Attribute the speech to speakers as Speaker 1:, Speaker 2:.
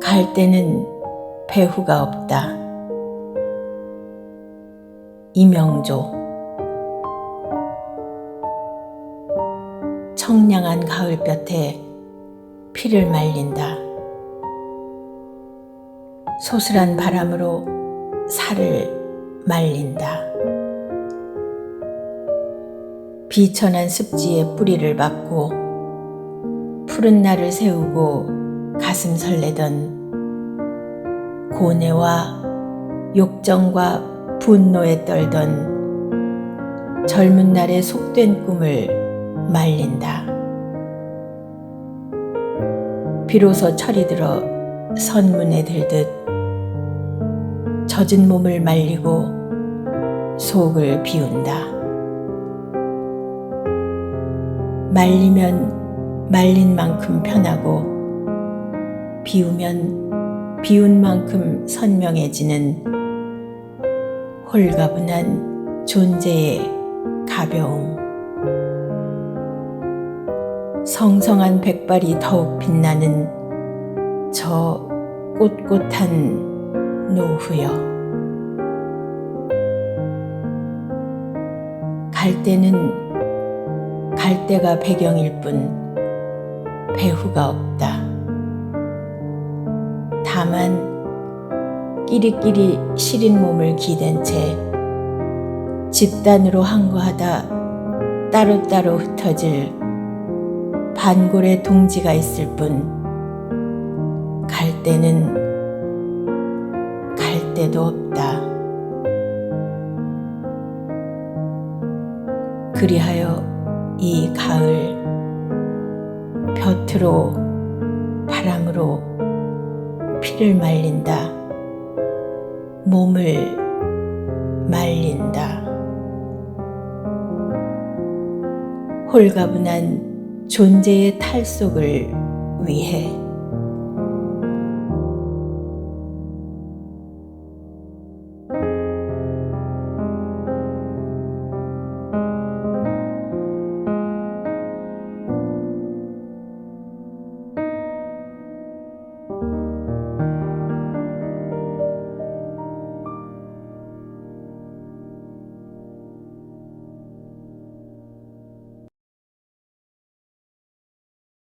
Speaker 1: 갈 때는 배후가 없다. 이명조 청량한 가을볕에 피를 말린다. 소슬한 바람으로 살을 말린다. 비천한 습지에 뿌리를 박고 푸른 날을 세우고 가슴 설레던 고뇌와 욕정과 분노에 떨던 젊은 날의 속된 꿈을 말린다. 비로소 철이 들어 선문에 들듯 젖은 몸을 말리고 속을 비운다. 말리면 말린 만큼 편하고 비우면 비운 만큼 선명해지는 홀가분한 존재의 가벼움. 성성한 백발이 더욱 빛나는 저 꼿꼿한 노후여. 갈 때는 갈 때가 배경일 뿐 배후가 없다. 다만 끼리끼리 시린 몸을 기댄 채 집단으로 항거하다 따로따로 흩어질 반골의 동지가 있을 뿐 갈 때는 갈 데도 없다. 그리하여 이 가을 볕으로 바람으로 피를 말린다. 몸을 말린다. 홀가분한 존재의 탈속을 위해